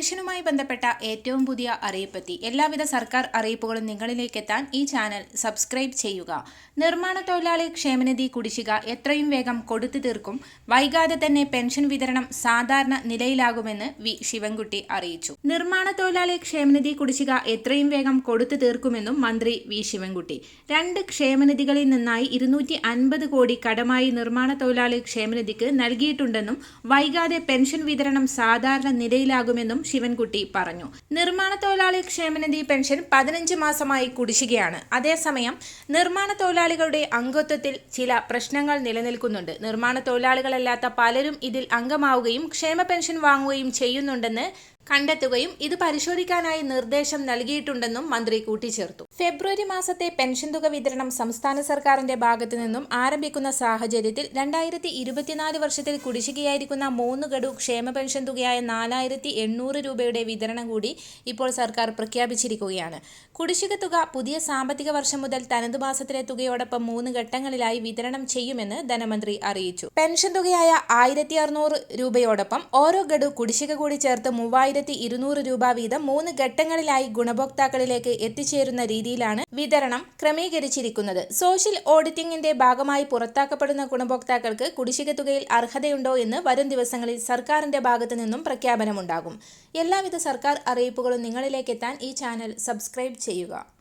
പെൻഷനുമായി ബന്ധപ്പെട്ട ഏറ്റവും പുതിയ അറിയിപ്പെത്തി. എല്ലാവിധ സർക്കാർ അറിയിപ്പുകളും നിങ്ങളിലേക്ക് എത്താൻ ഈ ചാനൽ സബ്സ്ക്രൈബ് ചെയ്യുക. നിർമ്മാണ തൊഴിലാളി ക്ഷേമനിധി കുടിശ്ശിക എത്രയും വേഗം കൊടുത്തു തീർക്കും. വൈകാതെ തന്നെ പെൻഷൻ വിതരണം സാധാരണ നിലയിലാകുമെന്ന് വി. ശിവൻകുട്ടി അറിയിച്ചു. നിർമ്മാണ തൊഴിലാളി ക്ഷേമനിധി കുടിശ്ശിക എത്രയും വേഗം കൊടുത്തു തീർക്കുമെന്നും മന്ത്രി വി. ശിവൻകുട്ടി. രണ്ട് ക്ഷേമനിധികളിൽ നിന്നായി ഇരുന്നൂറ്റി അൻപത് കോടി കടമായി നിർമ്മാണ തൊഴിലാളി ക്ഷേമനിധിക്ക് നൽകിയിട്ടുണ്ടെന്നും വൈകാതെ പെൻഷൻ വിതരണം സാധാരണ നിലയിലാകുമെന്നും ശിവൻകുട്ടി പറഞ്ഞു. നിർമ്മാണ തൊഴിലാളി ക്ഷേമനിധി പെൻഷൻ പതിനഞ്ച് മാസമായി കുടിശ്ശികയാണ്. അതേസമയം നിർമ്മാണ തൊഴിലാളികളുടെ അംഗത്വത്തിൽ ചില പ്രശ്നങ്ങൾ നിലനിൽക്കുന്നുണ്ട്. നിർമ്മാണ തൊഴിലാളികളല്ലാത്ത പലരും ഇതിൽ അംഗമാവുകയും ക്ഷേമ പെൻഷൻ വാങ്ങുകയും ചെയ്യുന്നുണ്ടെന്ന് കണ്ടെത്തുകയും ഇത് പരിശോധിക്കാനായി നിർദ്ദേശം നൽകിയിട്ടുണ്ടെന്നും മന്ത്രി കൂട്ടിച്ചേർത്തു. ഫെബ്രുവരി മാസത്തെ പെൻഷൻ തുക വിതരണം സംസ്ഥാന സർക്കാരിന്റെ ഭാഗത്തു നിന്നും ആരംഭിക്കുന്ന സാഹചര്യത്തിൽ രണ്ടായിരത്തി ഇരുപത്തിനാല് വർഷത്തിൽ കുടിശ്ശികയായിരിക്കുന്ന മൂന്ന് ഗഡു ക്ഷേമ പെൻഷൻ തുകയായ നാലായിരത്തി എണ്ണൂറ് രൂപയുടെ വിതരണം കൂടി ഇപ്പോൾ സർക്കാർ പ്രഖ്യാപിച്ചിരിക്കുകയാണ്. കുടിശ്ശിക തുക പുതിയ സാമ്പത്തിക വർഷം മുതൽ തനതു മാസത്തിലെ തുകയോടൊപ്പം മൂന്ന് ഘട്ടങ്ങളിലായി വിതരണം ചെയ്യുമെന്ന് ധനമന്ത്രി അറിയിച്ചു. പെൻഷൻ തുകയായ ആയിരത്തി അറുന്നൂറ് രൂപയോടൊപ്പം ഓരോ ഗഡു കുടിശ്ശിക കൂടി ചേർത്ത് മൂവായിരത്തി ഇരുന്നൂറ് രൂപ വീതം മൂന്ന് ഘട്ടങ്ങളിലായി ഗുണഭോക്താക്കളിലേക്ക് എത്തിച്ചേരുന്ന രീതിയിലാണ് വിതരണം ക്രമീകരിച്ചിരിക്കുന്നത്. സോഷ്യൽ ഓഡിറ്റിംഗിന്റെ ഭാഗമായി പുറത്താക്കപ്പെടുന്ന ഗുണഭോക്താക്കൾക്ക് കുടിശ്ശിക തുകയിൽ അർഹതയുണ്ടോ എന്ന് വരും ദിവസങ്ങളിൽ സർക്കാരിന്റെ ഭാഗത്തു നിന്നും പ്രഖ്യാപനമുണ്ടാകും. എല്ലാവിധ സർക്കാർ അറിയിപ്പുകളും നിങ്ങളിലേക്ക് എത്താൻ ഈ ചാനൽ സബ്സ്ക്രൈബ് ചെയ്യുക.